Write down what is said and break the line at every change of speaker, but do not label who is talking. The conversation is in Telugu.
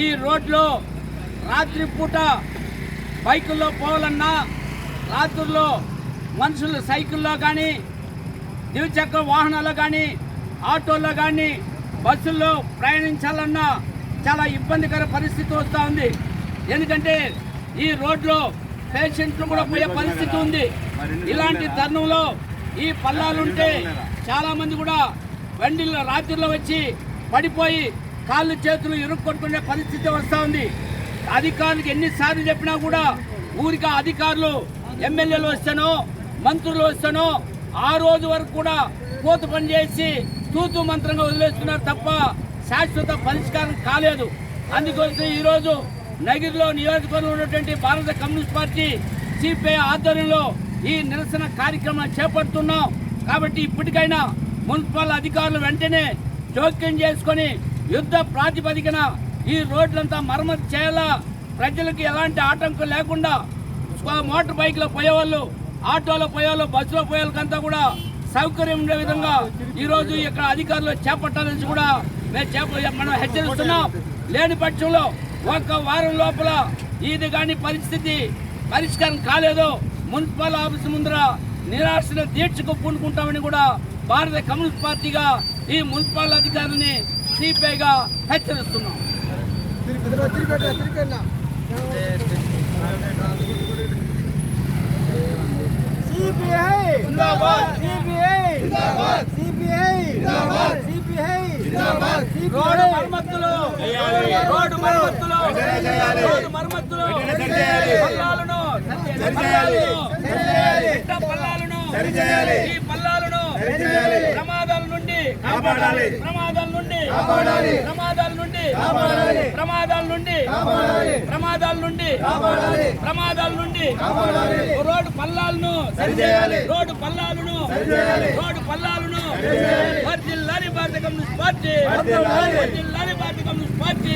ఈ రోడ్లో రాత్రిపూట బైకుల్లో పోవాలన్నా రాత్రుల్లో మనుషులు సైకిల్లో కానీ ద్విచక్ర వాహనాల్లో కానీ ఆటోల్లో కానీ బస్సుల్లో ప్రయాణించాలన్నా చాలా ఇబ్బందికర పరిస్థితి వస్తూ ఉంది. ఎందుకంటే ఈ రోడ్లో పేషెంట్లు కూడా పోయే పరిస్థితి ఉంది. ఇలాంటి తరుణంలో ఈ పల్లాలుంటే చాలామంది కూడా బండిల్లో రాత్రిలో వచ్చి పడిపోయి కాళ్ళు చేతులు ఇరుక్కొట్టుకునే పరిస్థితి వస్తూ ఉంది. అధికారులకు ఎన్నిసార్లు చెప్పినా కూడా ఊరిక అధికారులు ఎమ్మెల్యేలు వస్తానో మంత్రులు వస్తానో ఆ రోజు వరకు కూడా కోత పని చేసి తూతు మంత్రంగా వదిలేస్తున్నారు తప్ప శాశ్వత పరిష్కారం కాలేదు. అందుకోసం ఈరోజు నగిరిలో నియోజకవర్గంలో ఉన్నటువంటి భారత కమ్యూనిస్ట్ పార్టీ సిపిఐ ఆధ్వర్యంలో ఈ నిరసన కార్యక్రమం చేపడుతున్నాం. కాబట్టి ఇప్పటికైనా మున్సిపల్ అధికారులు వెంటనే జోక్యం చేసుకొని యుద్ధ ప్రాతిపదికన ఈ రోడ్లంతా మరమ్మతు చేయాలా? ప్రజలకు ఎలాంటి ఆటంకం లేకుండా మోటార్ బైక్లో పోయేవాళ్ళు ఆటోలో పోయేవాళ్ళు బస్సులో పోయేవాళ్ళకంతా కూడా సౌకర్యం ఉండే విధంగా ఈరోజు ఇక్కడ అధికారులు చేపట్టాలని కూడా మేము చేప మనం హెచ్చరిస్తున్నాం. లేని పక్షంలో ఒక వారం లోపల ఇది కానీ పరిస్థితి పరిష్కారం కాలేదు మున్సిపల్ ఆఫీస్ ముందర నిరాశన దీక్షకు పూనుకుంటామని కూడా భారత కమ్యూనిస్ట్ పార్టీగా ఈ మున్సిపల్ అధికారిని సిపిఐగా హెచ్చరిస్తున్నాం రోడ్డు మరమ్మతులు రోడ్డు మరమ్మతులు రోడ్డు మరమ్మతులు పల్లాలను పల్లాలను ఈ పల్లాలను ప్రమాదాల నుండి
కాపాడాలి.
ప్రమాదాల నుండి ప్రమాదాల నుండి. ప్రమాదాల నుండి. ప్రమాదాల నుండి. ప్రమాదాల నుండి. రోడ్డు పల్లాలను. రోడ్డు పల్లాలను. రోడ్డు పల్లాలను. వర్ధిల్లాలి భారత కమ్యూనిస్ట్ పార్టీ.
వర్ధిల్లాలి
భారత కమ్యూనిస్ట్ పార్టీ.